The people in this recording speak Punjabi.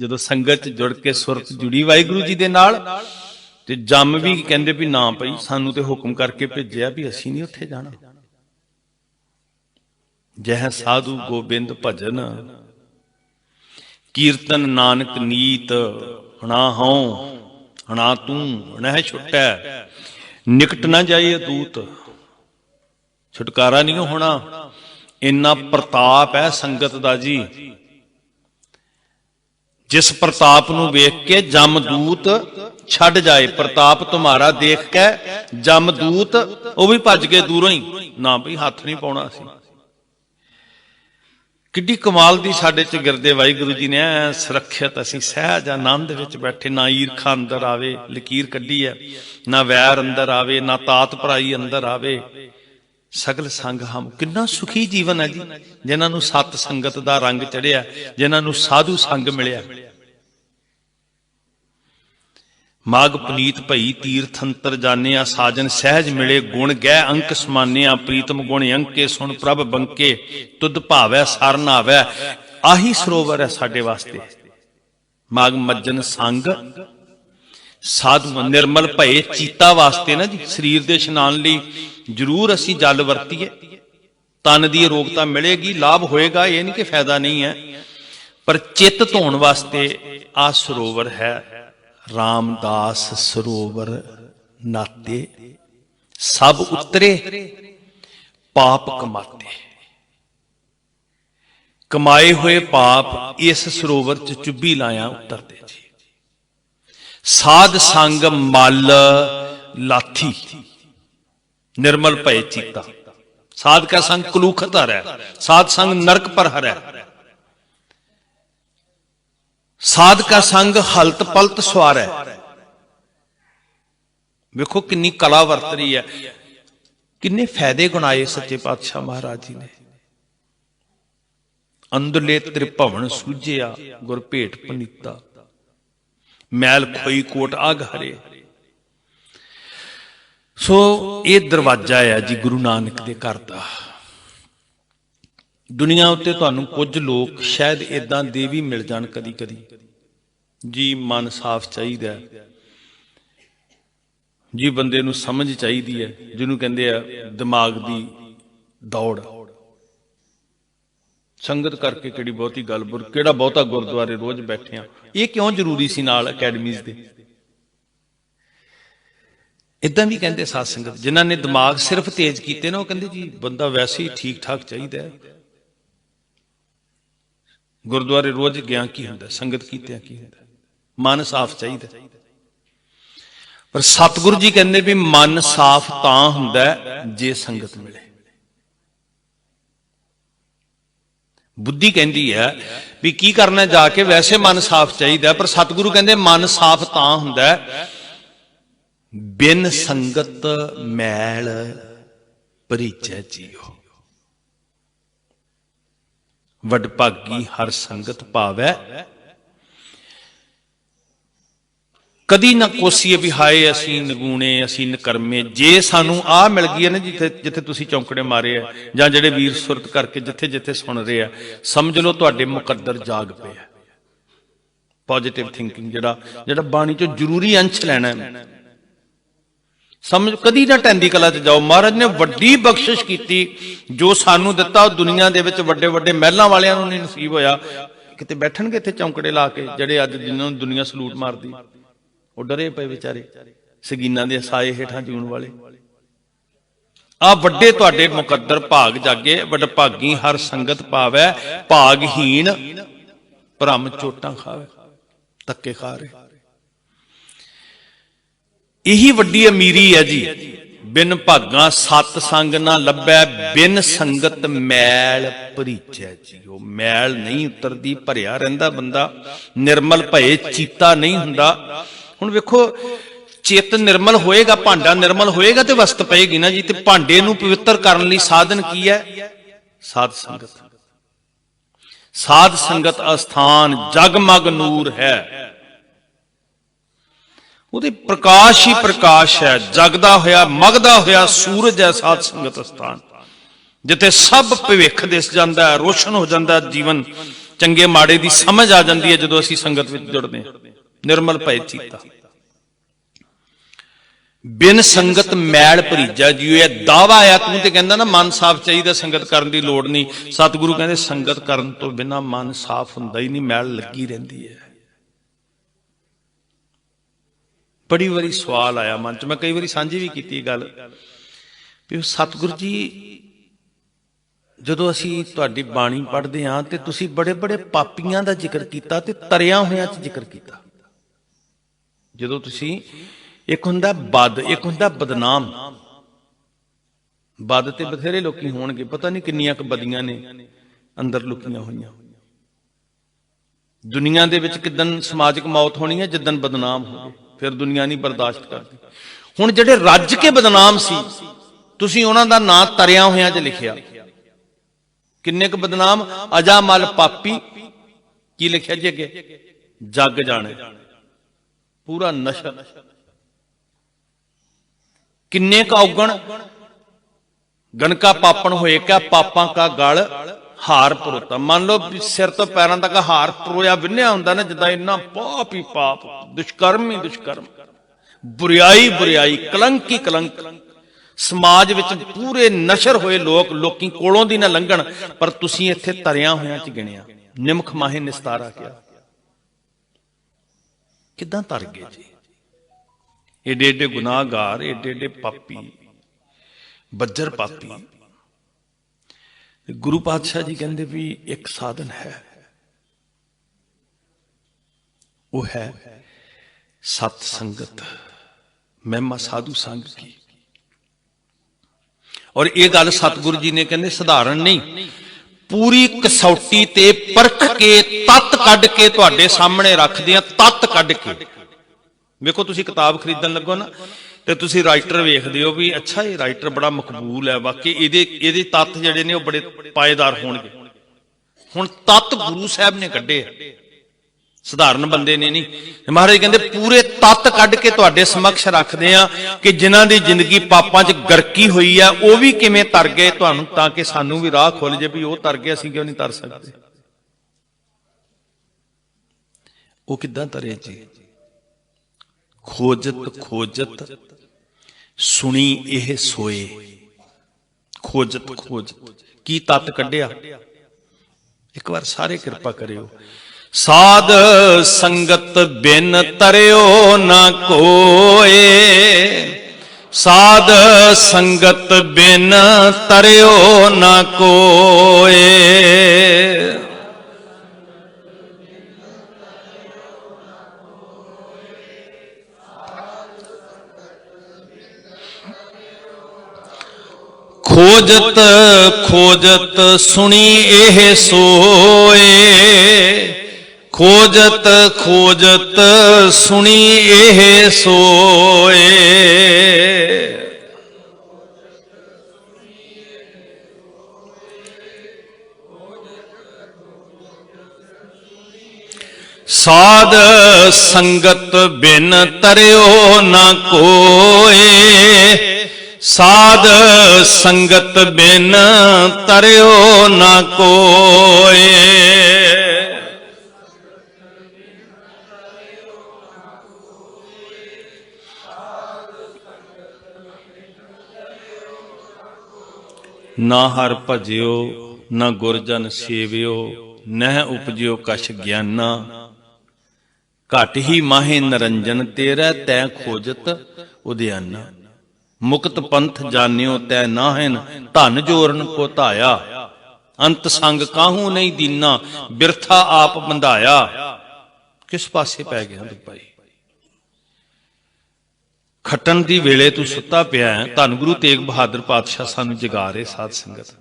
ਜਦੋਂ ਸੰਗਤ 'ਚ ਜੁੜ ਕੇ ਸੁਰਤ ਜੁੜੀ ਵਾਹਿਗੁਰੂ ਜੀ ਦੇ ਨਾਲ, ਤੇ ਜੰਮ ਵੀ ਕਹਿੰਦੇ ਵੀ ਨਾ ਭਈ ਸਾਨੂੰ ਤੇ ਹੁਕਮ ਕਰਕੇ ਭੇਜਿਆ ਵੀ ਅਸੀਂ ਨਹੀਂ ਉੱਥੇ ਜਾਣਾ। ਜਹ ਸਾਧੂ ਗੋਬਿੰਦ ਭਜਨ, ਕੀਰਤਨ ਨਾਨਕ ਨੀਤ, ਹਣਾ ਹਉ, ਹਣਾ ਤੂੰ ਹਣਾ ਛੁਟੈ, ਨਿਕਟ ਨਾ ਜਾਈਏ ਦੂਤ ਛੁਟਕਾਰਾ ਨਹੀਂ ਹੋਣਾ, ਇੰਨਾ ਪ੍ਰਤਾਪ ਹੈ ਸੰਗਤ ਦਾ ਜੀ। ਜਿਸ ਪ੍ਰਤਾਪ ਨੂੰ ਵੇਖ ਕੇ ਜਮਦੂਤ ਛੱਡ ਜਾਏ, ਪ੍ਰਤਾਪ ਤੁਹਾਰਾ ਦੇਖ ਕੇ ਜਮਦੂਤ ਉਹ ਵੀ ਭੱਜ ਕੇ ਦੂਰੋਂ ਹੀ। ਨਾ ਭਈ ਹੱਥ ਨਹੀਂ ਪਾਉਣਾ ਸੀ ਕਿੱਡੀ ਕਮਾਲ ਦੀ ਸਾਡੇ ਚ ਗਿਰਦੇ ਵਾਹਿਗੁਰੂ ਜੀ ਨੇ, ਐਂ ਸੁਰੱਖਿਅਤ ਅਸੀਂ ਸਹਿਜ ਆਨੰਦ ਵਿੱਚ ਬੈਠੇ, ਨਾ ਈਰਖਾ ਅੰਦਰ ਆਵੇ, ਲਕੀਰ ਕੱਢੀ ਹੈ ਨਾ ਵੈਰ ਅੰਦਰ ਆਵੇ, ਨਾ ਤਾਤ ਭਰਾਈ ਅੰਦਰ ਆਵੇ। ਸਗਲ ਸੰਗ ਹਮ ਕਿੰਨਾ ਸੁਖੀ ਜੀਵਨ ਹੈ ਜੀ, ਜਿਨ੍ਹਾਂ ਨੂੰ ਸਤ ਸੰਗਤ ਦਾ ਰੰਗ ਚੜਿਆ, ਜਿਨ੍ਹਾਂ ਨੂੰ ਸਾਧੂ ਸੰਗ ਮਿਲਿਆ। ਮਾਗ ਪੁਨੀਤ ਭਈ ਤੀਰਥ ਅੰਤਰ ਜਾਣਿਆ, ਸਾਜਨ ਸਹਿਜ ਮਿਲੇ, ਗੁਣ ਗਹਿ ਅੰਕ ਸਮਾਨਿਆ, ਪ੍ਰੀਤਮ ਗੁਣ ਅੰਕੇ, ਸੁਣ ਪ੍ਰਭ ਬੰਕੇ, ਤੁਧ ਭਾਵੈ ਸਰਨ ਆਵੈ ਆਹੀ ਸਰੋਵਰ ਹੈ ਸਾਡੇ ਵਾਸਤੇ। ਮਾਗ ਮੱਜਨ ਸੰਗ ਸਾਧੂ ਨਿਰਮਲ ਭਏ ਚੀਤਾ ਵਾਸਤੇ ਨਾ ਜੀ, ਸਰੀਰ ਦੇ ਇਸ਼ਨਾਨ ਲਈ ਜ਼ਰੂਰ ਅਸੀਂ ਜਲ ਵਰਤੀਏ। ਤਨ ਦੀ ਰੋਗਤਾ ਮਿਲੇਗੀ, ਲਾਭ ਹੋਏਗਾ, ਇਹ ਨਹੀਂ ਕਿ ਫਾਇਦਾ ਨਹੀਂ ਹੈ। ਪਰ ਚਿੱਤ ਧੋਣ ਵਾਸਤੇ ਆ ਸਰੋਵਰ ਹੈ, ਰਾਮਦਾਸ ਸਰੋਵਰ ਨਾਤੇ। ਸਭ ਉਤਰੇ, ਪਾਪ ਕਮਾਤੇ। ਕਮਾਏ ਹੋਏ ਪਾਪ ਇਸ ਸਰੋਵਰ ਚ ਚੁੱਭੀ ਲਾਇਆ ਉਤਰਦੇ। ਜੀ ਸਾਧ ਸੰਗ ਮਲ ਲਾਥੀ। ਨਿਰਮਲ ਭਏ ਚੀਤਾ। ਸਾਧ ਕਾ ਸੰਗ ਕਲੂਖਤ ਹਰੈ ਸਾਧ ਸੰਗ ਨਰਕ ਪਰ ਹਰੈ। ਸਾਧ ਕਾ ਸੰਗ ਹਲਤ ਪਲਤ ਸਵਾਰੈ। ਵੇਖੋ ਕਿੰਨੀ ਕਲਾ ਵਰਤ ਰਹੀ ਹੈ। ਕਿੰਨੇ ਫਾਇਦੇ ਗੁਣਾਏ ਸੱਚੇ ਪਾਤਸ਼ਾਹ ਮਹਾਰਾਜ ਜੀ ਨੇ। ਅੰਦਰਲੇ ਤ੍ਰਿਭਵਨ ਸੂਝਿਆ ਗੁਰ ਭੇਟ ਪਨੀਤਾ। ਮੈਲ ਖੋਈ ਕੋਟ ਆਗ ਹਰੇ। ਸੋ ਇਹ ਦਰਵਾਜ਼ਾ ਹੈ ਜੀ ਗੁਰੂ ਨਾਨਕ ਦੇ ਘਰ ਦਾ। ਦੁਨੀਆ ਉੱਤੇ ਤੁਹਾਨੂੰ ਕੁਝ ਲੋਕ ਸ਼ਾਇਦ ਇਦਾਂ ਦੇ ਵੀ ਮਿਲ ਜਾਣ ਕਦੀ ਕਦੀ ਜੀ ਮਨ ਸਾਫ਼ ਚਾਹੀਦਾ। ਜੀ ਬੰਦੇ ਨੂੰ ਸਮਝ ਚਾਹੀਦੀ ਹੈ, ਜਿਹਨੂੰ ਕਹਿੰਦੇ ਆ ਦਿਮਾਗ ਦੀ ਦੌੜ। ਸੰਗਤ ਕਰਕੇ ਕਿਹੜੀ ਬਹੁਤੀ ਗੱਲਬਾਤ ਕਿਹੜਾ ਬਹੁਤਾ ਗੁਰਦੁਆਰੇ ਰੋਜ਼ ਬੈਠੇ ਆ। ਇਹ ਕਿਉਂ ਜ਼ਰੂਰੀ ਸੀ ਨਾਲ ਅਕੈਡਮੀਜ਼ ਦੇ? ਇਦਾਂ ਵੀ ਕਹਿੰਦੇ ਸਾਧ ਸੰਗਤ, ਜਿਨ੍ਹਾਂ ਨੇ ਦਿਮਾਗ ਸਿਰਫ ਤੇਜ਼ ਕੀਤੇ ਨਾ, ਉਹ ਕਹਿੰਦੇ ਜੀ, ਬੰਦਾ ਵੈਸੇ ਹੀ ਠੀਕ ਠਾਕ ਚਾਹੀਦਾ ਹੈ। ਗੁਰਦੁਆਰੇ ਰੋਜ਼ ਗਿਆ ਕੀ ਹੁੰਦਾ? ਸੰਗਤ ਕੀਤਿਆਂ ਕੀ ਹੁੰਦਾ? ਮਨ ਸਾਫ਼ ਚਾਹੀਦਾ ਪਰ ਸਤਿਗੁਰੂ ਜੀ ਕਹਿੰਦੇ ਵੀ ਮਨ ਸਾਫ਼ ਤਾਂ ਹੁੰਦਾ ਜੇ ਸੰਗਤ ਮਿਲੇ। ਬੁੱਧੀ ਕਹਿੰਦੀ ਹੈ ਵੀ ਕੀ ਕਰਨਾ ਜਾ ਕੇ ਵੈਸੇ ਮਨ ਸਾਫ਼ ਚਾਹੀਦਾ ਪਰ ਸਤਿਗੁਰੂ ਕਹਿੰਦੇ ਮਨ ਸਾਫ਼ ਤਾਂ ਹੁੰਦਾ ਬਿਨ ਸੰਗਤ ਮੈਲ ਪਰਿਚੈ ਜੀਓ। ਵਡ ਭਾਗੀ ਹਰ ਸੰਗਤ ਭਾਵੈ ਕਦੀ ਨਾ ਕੋਸੀਏ ਵੀ ਹਾਏ, ਅਸੀਂ ਨਗੂਣੇ, ਅਸੀਂ ਨਕਰਮੇ। ਜੇ ਸਾਨੂੰ ਆ ਮਿਲ ਗਈ ਹੈ ਨਾ ਜਿੱਥੇ ਜਿੱਥੇ ਤੁਸੀਂ ਚੌਂਕੜੇ ਮਾਰੇ ਆ, ਜਾਂ ਜਿਹੜੇ ਵੀਰ ਸੁਰਤ ਕਰਕੇ ਜਿੱਥੇ ਜਿੱਥੇ ਸੁਣ ਰਹੇ ਆ, ਸਮਝ ਲਓ ਤੁਹਾਡੇ ਮੁਕੱਦਰ ਜਾਗ ਪਿਆ ਪੋਜੀਟਿਵ ਥਿੰਕਿੰਗ ਜਿਹੜਾ ਜਿਹੜਾ ਬਾਣੀ ਚੋਂ ਜ਼ਰੂਰੀ ਅੰਸ਼ ਲੈਣਾ ਹੈ। ਸਮਝ, ਕਦੀ ਨਾ ਟੈਂਦੀ ਕਲਾ ਚ ਜਾਓ। ਮਹਾਰਾਜ ਨੇ ਵੱਡੀ ਬਖਸ਼ਿਸ਼ ਕੀਤੀ, ਜੋ ਸਾਨੂੰ ਦਿੱਤਾ, ਉਹ ਦੁਨੀਆ ਦੇ ਵਿੱਚ ਵੱਡੇ ਵੱਡੇ ਮਹਿਲਾਂ ਵਾਲਿਆਂ ਨੂੰ ਨਹੀਂ ਨਸੀਬ ਹੋਇਆ। ਕਿਤੇ ਬੈਠਣਗੇ ਇੱਥੇ ਚੌਂਕੜੇ ਲਾ ਕੇ, ਜਿਹੜੇ ਅੱਜ ਜਿਨ੍ਹਾਂ ਨੂੰ ਦੁਨੀਆ ਸਲੂਟ ਮਾਰਦੀ। ਉਹ ਡਰੇ ਪਏ ਵਿਚਾਰੇ, ਸਗੀਨਾਂ ਦੇ ਸਾਏ ਹੇਠਾਂ ਜੂਣ ਵਾਲੇ। ਆ ਵੱਡੇ ਤੁਹਾਡੇ ਮੁਕੱਦਰ ਭਾਗ ਜਾਗੇ ਵੱਡ ਭਾਗੀ ਹਰ ਸੰਗਤ ਪਾਵੈ, ਭਾਗਹੀਣ ਭ੍ਰਮ ਚੋਟਾਂ ਖਾਵੇ ਤੱਕੇ ਖਾ ਰਹੇ। ਇਹੀ ਵੱਡੀ ਅਮੀਰੀ ਹੈ ਜੀ, ਬਿਨ ਭਾਗਾ ਸਤ ਸੰਗ ਨਾ ਲੱਭੈ, ਬਿਨ ਸੰਗਤ ਮੈਲ ਭਰੀਚੈ ਜੀਓ। ਮੈਲ ਨਹੀਂ ਉਤਰਦੀ, ਭਰਿਆ ਰਹਿੰਦਾ ਬੰਦਾ, ਨਿਰਮਲ ਭਏ ਚੀਤਾ ਨਹੀਂ ਹੁੰਦਾ। ਹੁਣ ਵੇਖੋ, ਚਿੱਤ ਨਿਰਮਲ ਹੋਏਗਾ, ਭਾਂਡਾ ਨਿਰਮਲ ਹੋਏਗਾ ਤੇ ਵਸਤ ਪਏਗੀ ਨਾ ਜੀ, ਤੇ ਭਾਂਡੇ ਨੂੰ ਪਵਿੱਤਰ ਕਰਨ ਲਈ ਸਾਧਨ ਕੀ ਹੈ? ਸਾਧ ਸੰਗਤ। ਸਾਧ ਸੰਗਤ ਅਸਥਾਨ ਜਗਮਗ ਨੂਰ ਹੈ। ਉਹਦੇ ਪ੍ਰਕਾਸ਼ ਹੀ ਪ੍ਰਕਾਸ਼ ਹੈ, ਜਗਦਾ ਹੋਇਆ, ਮਗਦਾ ਹੋਇਆ ਸੂਰਜ ਹੈ ਸਾਧ ਸੰਗਤ ਅਸਥਾਨ। ਜਿੱਥੇ ਸਭ ਭਵਿੱਖ ਦਿਸ ਜਾਂਦਾ ਹੈ, ਰੋਸ਼ਨ ਹੋ ਜਾਂਦਾ ਜੀਵਨ ਚੰਗੇ ਮਾੜੇ ਦੀ ਸਮਝ ਆ ਜਾਂਦੀ ਹੈ ਜਦੋਂ ਅਸੀਂ ਸੰਗਤ ਵਿੱਚ ਜੁੜਦੇ ਹਾਂ। ਨਿਰਮਲ ਭੈ ਚੀਤਾ। ਬਿਨ ਸੰਗਤ ਮੈਲ ਭਰੀਜਾ ਜੀ ਇਹ ਦਾਵਾ ਆ, ਤੂੰ ਤੇ ਕਹਿੰਦਾ ਨਾ, ਮਨ ਸਾਫ਼ ਚਾਹੀਦਾ, ਸੰਗਤ ਕਰਨ ਦੀ ਲੋੜ ਨਹੀਂ। ਸਤਿਗੁਰੂ ਕਹਿੰਦੇ, ਸੰਗਤ ਕਰਨ ਤੋਂ ਬਿਨਾ ਮਨ ਸਾਫ਼ ਹੁੰਦਾ ਹੀ ਨਹੀਂ, ਮੈਲ ਲੱਗੀ ਰਹਿੰਦੀ ਹੈ। ਬੜੀ ਵਾਰੀ ਸਵਾਲ ਆਇਆ ਮਨ ਚ, ਮੈਂ ਕਈ ਵਾਰੀ ਸਾਂਝੀ ਵੀ ਕੀਤੀ ਗੱਲ, ਵੀ ਉਹ ਸਤਿਗੁਰੂ ਜੀ, ਜਦੋਂ ਅਸੀਂ ਤੁਹਾਡੀ ਬਾਣੀ ਪੜ੍ਹਦੇ ਹਾਂ, ਤੇ ਤੁਸੀਂ ਬੜੇ ਬੜੇ ਪਾਪੀਆਂ ਦਾ ਜ਼ਿਕਰ ਕੀਤਾ ਤੇ ਤਰਿਆਂ ਹੋਇਆਂ ਚ ਜ਼ਿਕਰ ਕੀਤਾ। ਜਦੋਂ ਤੁਸੀਂ ਇੱਕ ਹੁੰਦਾ ਬਦ, ਇੱਕ ਹੁੰਦਾ ਬਦਨਾਮ। ਬਦ ਤੇ ਬਥੇਰੇ ਲੋਕੀ ਹੋਣਗੇ, ਪਤਾ ਨਹੀਂ ਕਿੰਨੀਆਂ ਕੁ ਬਦੀਆਂ ਨੇ ਅੰਦਰ ਲੁਕੀਆਂ ਹੋਈਆਂ। ਦੁਨੀਆ ਦੇ ਵਿੱਚ ਕਿਦਨ ਸਮਾਜਿਕ ਮੌਤ ਹੋਣੀ ਹੈ ਜਿੱਦਨ ਬਦਨਾਮ ਹੋਵੇ ਫਿਰ ਦੁਨੀਆ ਨਹੀਂ ਬਰਦਾਸ਼ਤ ਕਰਦੀ। ਹੁਣ ਜਿਹੜੇ ਰੱਜ ਕੇ ਬਦਨਾਮ ਸੀ, ਤੁਸੀਂ ਉਹਨਾਂ ਦਾ ਨਾਂ ਤਰਿਆ ਹੋਇਆਂ 'ਚ ਲਿਖਿਆ। ਕਿੰਨੇ ਕੁ ਬਦਨਾਮ? ਅਜਾਮਲ ਪਾਪੀ, ਕੀ ਲਿਖਿਆ ਜੀ ਅੱਗੇ? ਜੱਗ ਜਾਣੇ। ਪੂਰਾ ਨਸ਼ਾ। ਕਿੰਨੇ ਕ ਔਗਣ? ਗਨਕਾ ਪਾਪਣ ਹੋਏ ਕਾ ਪਾਪਾਂ ਕਾ ਗਲ? ਹਾਰ ਪਰੋਤਾ ਮੰਨ ਲਓ ਸਿਰ ਤੋਂ ਪੈਰਾਂ ਤੱਕ ਹਾਰ ਪਰੋਇਆ ਵਿੰਨਿਆ ਹੁੰਦਾ ਨਾ, ਜਿੱਦਾਂ ਇੰਨਾ ਪਾਪ ਹੀ ਪਾਪ। ਦੁਸ਼ਕਰਮ ਹੀ ਦੁਸ਼ਕਰਮ। ਬੁਰੀਾਈ ਬੁਰੀਾਈ, ਕਲੰਕ ਹੀ ਕਲੰਕ। ਸਮਾਜ ਵਿੱਚ ਪੂਰੇ ਨਸ਼ਰ ਹੋਏ ਲੋਕ, ਲੋਕੀ ਕੋਲੋਂ ਦੀ ਨਾ ਲੰਘਣ, ਪਰ ਤੁਸੀਂ ਇੱਥੇ ਤਰਿਆਂ ਹੋਇਆਂ ਚ ਗਿਣਿਆ। ਨਿਮਖ ਮਾਹੇ ਨਿਸਤਾਰਾ ਕਿਹਾ ਕਿੱਦਾਂ ਤਰ ਗਏ ਜੀ? ਏਡੇ ਏਡੇ ਗੁਨਾਹਗਾਰ, ਏਡੇ ਏਡੇ ਪਾਪੀ, ਬੱਜਰ ਪਾਪੀ। ਗੁਰੂ ਪਾਤਸ਼ਾਹ ਜੀ ਕਹਿੰਦੇ ਵੀ ਇੱਕ ਸਾਧਨ ਹੈ। ਉਹ ਹੈ ਸਤ ਸੰਗਤ, ਮਹਿਮਾ ਸਾਧੂ ਸੰਗ ਕੀ। ਔਰ ਇਹ ਗੱਲ ਸਤਿਗੁਰੂ ਜੀ ਨੇ ਕਹਿੰਦੇ, ਸਧਾਰਨ ਨਹੀਂ। ਪੂਰੀ ਕਸੌਟੀ ਤੇ ਪਰਖ ਕੇ ਤੱਤ ਕੱਢ ਕੇ ਤੁਹਾਡੇ ਸਾਹਮਣੇ ਰੱਖਦੇ ਆ ਤੱਤ ਕੱਢ ਕੇ। ਵੇਖੋ, ਤੁਸੀਂ ਕਿਤਾਬ ਖਰੀਦਣ ਲੱਗੋ ਨਾ, ਤੇ ਤੁਸੀਂ ਰਾਈਟਰ ਵੇਖਦੇ ਹੋ ਵੀ ਅੱਛਾ, ਇਹ ਰਾਈਟਰ ਬੜਾ ਮਕਬੂਲ ਹੈ ਬਾਕੀ ਇਹਦੇ ਇਹਦੇ ਤੱਤ ਜਿਹੜੇ ਨੇ ਉਹ ਬੜੇ ਪਾਏਦਾਰ ਹੋਣਗੇ। ਹੁਣ ਤੱਤ ਗੁਰੂ ਸਾਹਿਬ ਨੇ ਕੱਢੇ ਆ। ਸਧਾਰਨ ਬੰਦੇ ਨੇ ਨਹੀਂ। ਮਹਾਰਾਜ ਕਹਿੰਦੇ, ਪੂਰੇ ਤੱਤ ਕੱਢ ਕੇ ਤੁਹਾਡੇ ਸਮਕਸ਼ ਰੱਖਦੇ ਆ ਕਿ ਜਿਨ੍ਹਾਂ ਦੀ ਜ਼ਿੰਦਗੀ ਪਾਪਾਂ 'ਚ ਗਰਕੀ ਹੋਈ ਆ, ਉਹ ਵੀ ਕਿਵੇਂ ਤਰ ਗਏ ਤੁਹਾਨੂੰ ਤਾਂ ਕਿ ਸਾਨੂੰ ਵੀ ਰਾਹ ਖੁੱਲ ਜੇ ਵੀ ਉਹ ਤਰ ਗਏ, ਅਸੀਂ ਕਿਉਂ ਨਹੀਂ ਤਰ ਸਕਦੇ? ਉਹ ਕਿੱਦਾਂ ਤਰੇ ਜੀ? ਖੋਜਤ ਖੋਜਤ, ਸੁਣੀ ਇਹ ਸੋਏ। ਖੋਜਤ ਖੋਜਤ। ਕੀ ਤਤ ਕੱਢਿਆ? ਇੱਕ ਵਾਰ ਸਾਰੇ ਕਿਰਪਾ ਕਰਿਓ। ਸਾਧ ਸੰਗਤ ਬਿਨ ਤਰਿਓ ਨਾ ਕੋਏ। ਸਾਧ ਸੰਗਤ ਬਿਨ ਤਰਿਓ ਨਾ ਕੋਏ। ਖੋਜਤ ਖੋਜਤ ਸੁਣੀ ਇਹ ਸੋਏ। ਖੋਜਤ ਖੋਜਤ ਸੁਣੀ ਇਹ ਸੋਏ। ਸਾਧ ਸੰਗਤ ਬਿਨ ਤਰਿਓ ਨਾ ਕੋਏ। ਸਾਧ ਸੰਗਤ ਬਿਨ ਤਰਿਓ ਨਾ ਕੋਏ। ਨਾ ਹਰ ਭਜਿਓ, ਨਾ ਗੁਰਜਨ ਸੇਵਿਓ, ਨਹਿ ਉਪਜਿਓ ਕਛ ਗਿਆਨਾ। ਘਟ ਹੀ ਮਾਹੇ ਨਰੰਜਨ ਤੇਰਾ ਤੈ ਖੋਜਤ ਉਦਿਆਨਾ ਮੁਕਤ ਪੰਥ ਜਾਣਿਓ ਤੈ ਨਾਹਿਨ, ਧਨ ਜੋਰਨ ਕੋ ਧਾਇਆ। ਅੰਤ ਸੰਗ ਕਾਹੂ ਨਹੀਂ ਦੀਨਾ, ਬਿਰਥਾ ਆਪ ਬੰਧਾਇਆ। ਕਿਸ ਪਾਸੇ ਪੈ ਗਿਆ ਤੂੰ ਭਾਈ ਖੱਟਣ ਦੀ ਵੇਲੇ ਤੂੰ ਸੁੱਤਾ ਪਿਆ ਹੈ। ਧੰਨ ਗੁਰੂ ਤੇਗ ਬਹਾਦਰ ਪਾਤਸ਼ਾਹ ਸਾਨੂੰ ਜਗਾ ਰਹੇ ਸਾਧ ਸੰਗਤ।